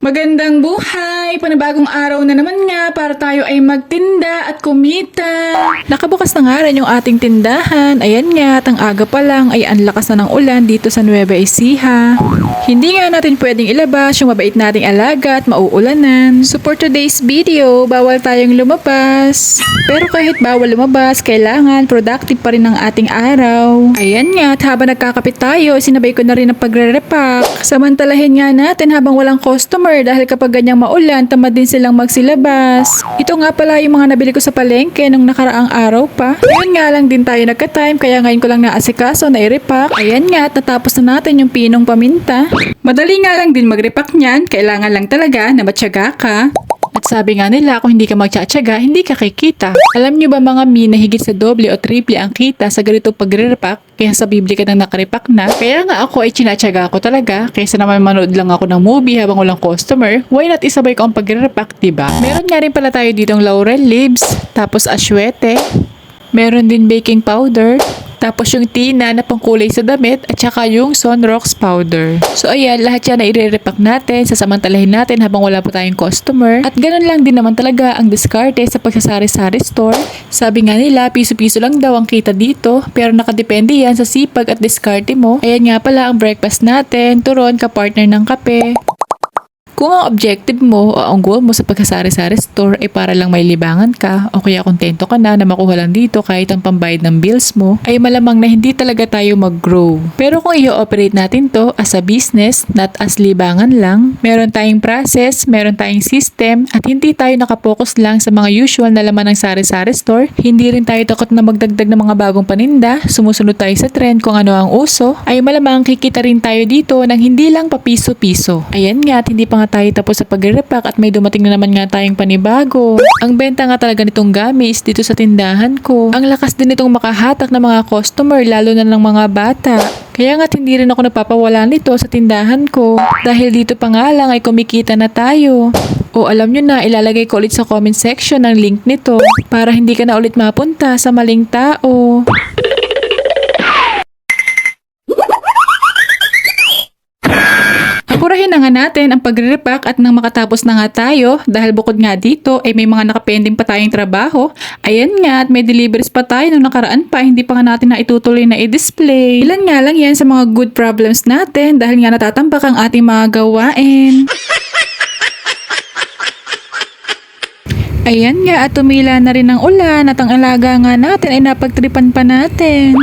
Magandang buhay! Panibagong araw na naman nga para tayo ay magtinda at kumita. Nakabukas na nga rin yung ating tindahan. Ayan nga, at ang aga pa lang ay ang lakas na ng ulan dito sa Nueva Ecija. Hindi nga natin pwedeng ilabas yung mabait nating alaga at mauulanan. So for today's video, bawal tayong lumabas. Pero kahit bawal lumabas, kailangan productive pa rin ang ating araw. Ayan nga, at habang nagkakapit tayo, sinabay ko na rin ang pagre-repack. Samantalahin nga natin habang walang customer dahil kapag ganyang maulan, tamad din silang magsilabas. Ito nga pala yung mga nabili ko sa palengke nung nakaraang araw pa. Ngayon nga lang din tayo nagka-time kaya ngayon ko lang naasikaso na i-repack. Ayan nga at natapos na natin yung pinong paminta. Madali nga lang din mag-repack niyan, kailangan lang talaga na matyaga ka. At sabi nga nila, kung hindi ka magtsatsaga, hindi ka kikita. Alam nyo ba mga mi na higit sa doble o triple ang kita sa ganitong pagre-repack kaya sa bibli ka nang nakaripak na? Kaya nga ako ay chinatsaga ko talaga kaysa naman manood lang ako ng movie habang walang customer. Why not isabay ko ang pagre-repack, diba? Meron nga rin pala tayo ditong laurel leaves, tapos aswete, meron din baking powder, tapos yung tina na pangkulay sa damit at saka yung Sunrocks powder. So ayan, lahat yan na i-repack natin, sasamantalahin natin habang wala pa tayong customer. At ganun lang din naman talaga ang diskarte sa pagsasari-sari store. Sabi nga nila, piso-piso lang daw ang kita dito, pero nakadepende yan sa sipag at diskarte mo. Ayan nga pala ang breakfast natin, turon ka partner ng kape. Kung ang objective mo o ang goal mo sa pagkasari-sari store ay para lang may libangan ka o kaya kontento ka na na makuha lang dito kahit ang pambayad ng bills mo, ay malamang na hindi talaga tayo mag-grow. Pero kung i-operate natin to as a business, not as libangan lang, meron tayong process, meron tayong system, at hindi tayo nakapokus lang sa mga usual na laman ng sari-sari store, hindi rin tayo takot na magdagdag ng mga bagong paninda, sumusunod tayo sa trend kung ano ang uso, ay malamang kikita rin tayo dito ng hindi lang papiso-piso. Ayan nga, at hindi pa nga tayo tapos sa pagre-repack at may dumating na naman nga tayong panibago. Ang benta nga talaga nitong gamis dito sa tindahan ko. Ang lakas din nitong makahatak ng mga customer lalo na ng mga bata. Kaya nga't hindi rin ako napapawala nito sa tindahan ko. Dahil dito pa nga lang ay kumikita na tayo. O alam nyo na, ilalagay ko ulit sa comment section ang link nito para hindi ka na ulit mapunta sa maling tao. Apurahin na nga natin ang pagre-repack at nang makatapos na nga tayo dahil bukod nga dito ay may mga nakapending pa tayong trabaho. Ayan nga at may deliveries pa tayo nung nakaraan pa hindi pa nga natin na itutuloy na i-display. Ilan nga lang yan sa mga good problems natin dahil nga natatambak ang ating mga gawain. Ayan nga at tumila na rin ang ulan at ang alaga nga natin ay napagtripan pa natin.